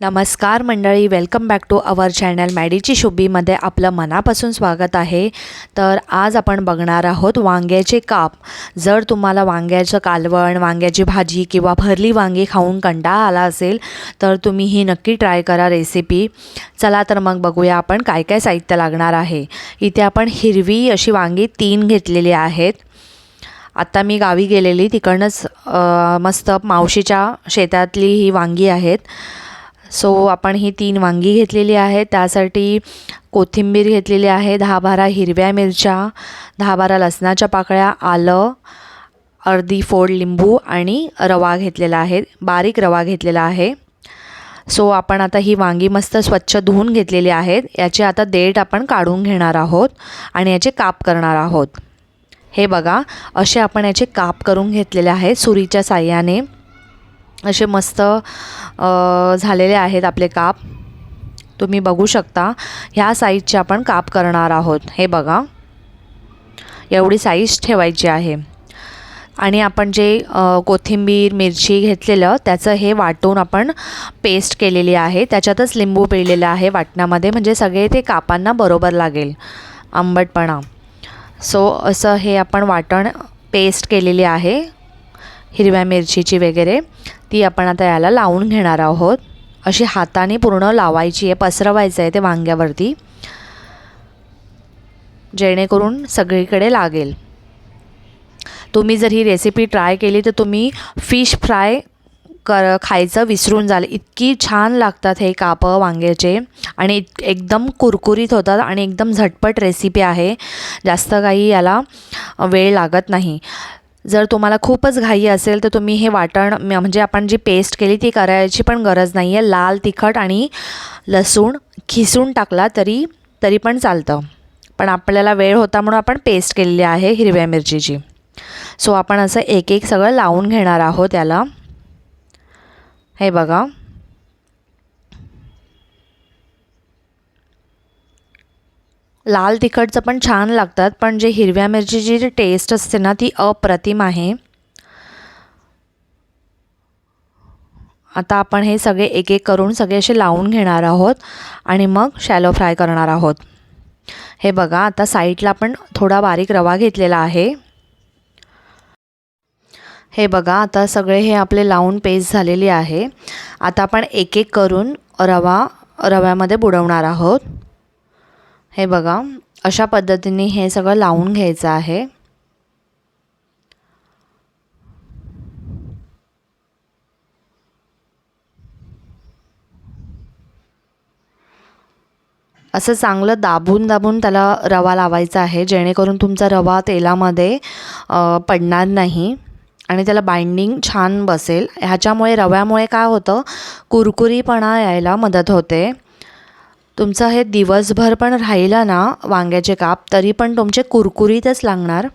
नमस्कार मंडळी welcome back to our channel मॅडीची शुभीमध्ये आपलं मनापासून स्वागत आहे. तर आज आपण बघणार आहोत वांग्याचे काप. जर तुम्हाला वांग्याचं कालवण वांग्याची भाजी किंवा भरली वांगी खाऊन कंटाळा आला असेल तर तुम्ही ही नक्की ट्राय करा रेसिपी चला तर मग बघूया आपण काय काय साहित्य लागणार आहे. इथे आपण हिरवी अशी वांगी तीन घेतलेली आहेत. आत्ता मी गावी गेलेली तिकडनंच मस्त मावशीच्या शेतातली ही वांगी आहेत. सो आपण ही तीन वांगी घेतलेली आहे त्यासाठी कोथिंबीर घेतलेली आहे दहा बारा हिरव्या मिरच्या दहा बारा लसणाच्या पाकळ्या आलं अर्धी फोड लिंबू आणि रवा घेतलेला आहे बारीक रवा घेतलेला आहे. सो आपण आता ही वांगी मस्त स्वच्छ धुवून घेतलेली आहेत. याचे आता देठ आपण काढून घेणार आहोत आणि याचे काप करणार आहोत. हे बघा असे आपण याचे काप करून घेतलेले आहेत सुरीच्या साह्याने. असे मस्त झालेले आहेत आपले काप. तुम्ही बघू शकता ह्या साईजचे आपण काप करणार आहोत. हे बघा. एवढी साईज ठेवायची आहे. आणि आपण जे कोथिंबीर मिरची घेतलेलं त्याचं हे वाटून आपण पेस्ट केलेली आहे. त्याच्यातच लिंबू पिळलेलं आहे वाटणामध्ये म्हणजे सगळे ते कापांना बरोबर लागेल. आंबटपणा. सो असं हे आपण वाटण पेस्ट केलेली आहे. हिरव्या मिरचीची वगैरे ती आपण आता याला लावून घेणार आहोत. अशी हाताने पूर्ण लावायची आहे पसरवायचं आहे ते वांग्यावरती. जेणेकरून सगळीकडे लागेल. तुम्ही जर ही रेसिपी ट्राय केली तर तुम्ही फिश फ्राय कर खायचं विसरून जाल. इतकी छान लागतात हे कापं वांग्याचे आणि एकदम कुरकुरीत होतात आणि एकदम झटपट रेसिपी आहे. जास्त काही याला वेळ लागत नाही. जर तुम्हाला खूपच घाई असेल तर तुम्ही हे वाटण म- म्हणजे आपण जी पेस्ट केली ती करायची पण गरज नाही आहे लाल तिखट आणि लसूण खिसून टाकला तरी तरी पण चालतं. पण आपल्याला वेळ होता म्हणून आपण पेस्ट केलेली आहे हिरव्या मिरचीची. सो आपण असं एक एक सगळं लावून घेणार आहोत त्याला हे बघा. लाल तिखटचं पण छान लागतात पण जे हिरव्या मिरचीची जी टेस्ट असते ना ती अप्रतिम आहे. आता आपण हे सगळे एक एक करून सगळे असे लावून घेणार आहोत आणि मग शॅलो फ्राय करणार आहोत. हे बघा आता साईडला आपण थोडा बारीक रवा घेतलेला आहे. हे बघा आता सगळे हे आपले लावून पेस्ट झालेली आहे. आता आपण एक एक करून रवा रव्यामध्ये बुडवणार आहोत. हे बघा अशा पद्धतीने हे सगळं लावून घ्यायचं आहे. असं चांगलं दाबून दाबून त्याला रवा लावायचा आहे जेणेकरून तुमचा रवा तेलामध्ये पडणार नाही आणि त्याला बाइंडिंग छान बसेल. ह्याच्यामुळे रव्यामुळे काय होतं? कुरकुरीपणा यायला मदत होते. तुमचं हे दिवसभर पण राहिलं ना वांग्याचे काप तरी पण तुमचे कुरकुरीतच लागणार.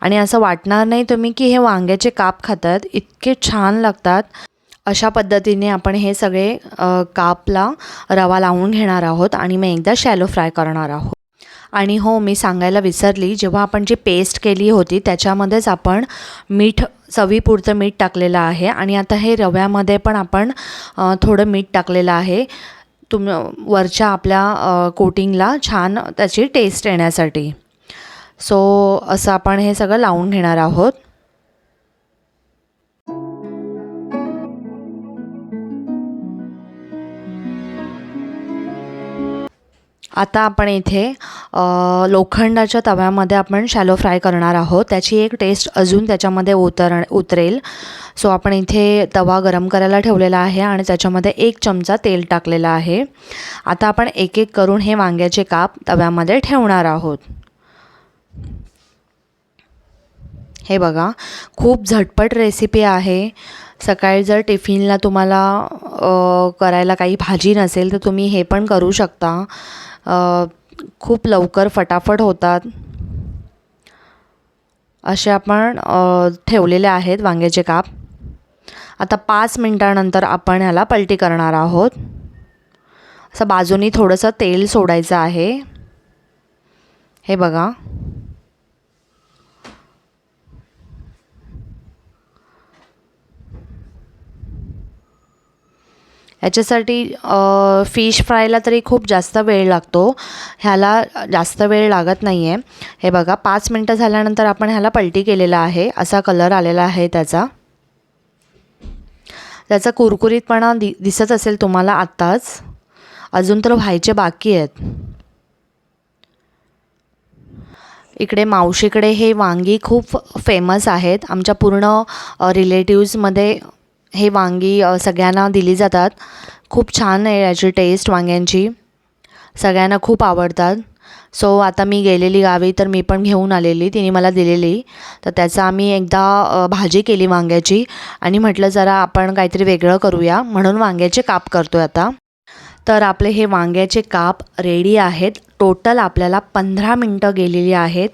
आणि असं वाटणार नाही तुम्ही की हे वांग्याचे काप खातात इतके छान लागतात. अशा पद्धतीने आपण हे सगळे कापला रवा लावून घेणार आहोत आणि मग एकदा शॅलो फ्राय करणार आहोत. आणि हो मी सांगायला विसरली जेव्हा आपण जी पेस्ट केली होती त्याच्यामध्येच आपण मीठ चवीपुरतं मीठ टाकलेलं आहे. आणि आता हे रव्यामध्ये पण आपण थोडं मीठ टाकलेलं आहे. तुम वरच्या आपल्या कोटिंगला छान त्याची टेस्ट येण्यासाठी. सो असं आपण हे सगळं लावून घेणार आहोत. आता आपण इथे लोखंडाच्या तव्यामध्ये आपण शॅलो फ्राय करणार आहोत. त्याची एक टेस्ट अजून त्याच्यामध्ये उतर उतरेल. सो आपण इथे तवा गरम करायला ठेवलेला आहे आणि त्याच्यामध्ये एक चमचा तेल टाकलेला आहे. आता आपण एक एक करून हे वांग्याचे काप तव्यामध्ये ठेवणार आहोत. हे बघा खूप झटपट रेसिपी आहे. सकाळी जर टिफिनला तुम्हाला करायला काही भाजी नसेल तर तुम्ही हे पण करू शकता. खूप लवकर फटाफट होतात. असे आपण ठेवलेले आहेत वांग्याचे काप. आता पाच मिनटानंतर आपण ह्याला पलटी करणार आहोत. असं बाजूनी थोडंसं तेल सोडायचं आहे. हे बघा. याच्यासाठी फिश फ्रायला तरी खूप जास्त वेळ लागतो. ह्याला जास्त वेळ लागत नाही आहे हे बघा पाच मिनटं झाल्यानंतर आपण ह्याला पलटी केलेला आहे. असा कलर आलेला आहे त्याचा. त्याचा कुरकुरीतपणा दि दिसत असेल तुम्हाला आत्ताच. अजून तर व्हायचे बाकी आहेत. इकडे मावशीकडे हे वांगी खूप फेमस आहेत. आमच्या पूर्ण रिलेटिव्समध्ये हे वांगी सगळ्यांना दिली जातात. खूप छान आहे याची टेस्ट वांग्यांची. सगळ्यांना खूप आवडतात. सो आता मी गेलेली गावी तर मी पण घेऊन आलेली तिने मला दिलेली. तर त्याचा आम्ही एकदा भाजी केली वांग्याची आणि म्हटलं जरा आपण काहीतरी वेगळं करूया म्हणून वांग्याचे काप करतो आहे आता. तर आपले हे वांग्याचे काप रेडी आहेत. टोटल आपल्याला पंधरा मिनटं गेलेली आहेत.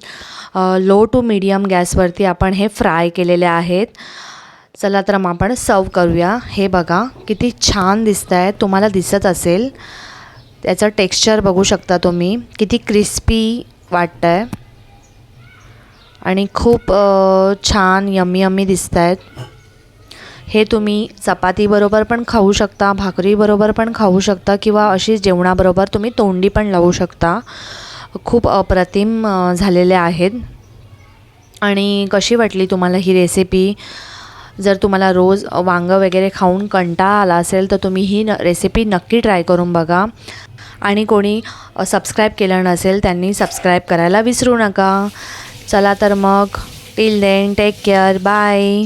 लो टू मीडियम गॅसवरती आपण हे फ्राय केलेले आहेत. चला तर मग आपण सर्व करूया. हे बघा किती छान दिसत आहे तुम्हाला दिसत असेल. त्याचं टेक्स्चर बघू शकता तुम्ही. किती क्रिस्पी वाटतं आहे आणि खूप छान यम्मी यम्मी दिसत आहेत हे तुम्ही चपातीबरोबर पण खाऊ शकता भाकरीबरोबर पण खाऊ शकता किंवा अशी जेवणाबरोबर तुम्ही तोंडी पण लावू शकता. खूप अप्रतिम झालेले आहेत. आणि कशी वाटली तुम्हाला ही रेसिपी जर तुम्हाला रोज वांगं वगैरे खाऊन कंटाळा आला असेल तर तुम्ही ही न रेसिपी नक्की ट्राय करून बघा. आणि कोणी सबस्क्राईब केलं नसेल त्यांनी सबस्क्राईब करायला विसरू नका. चला तर मग till then take care bye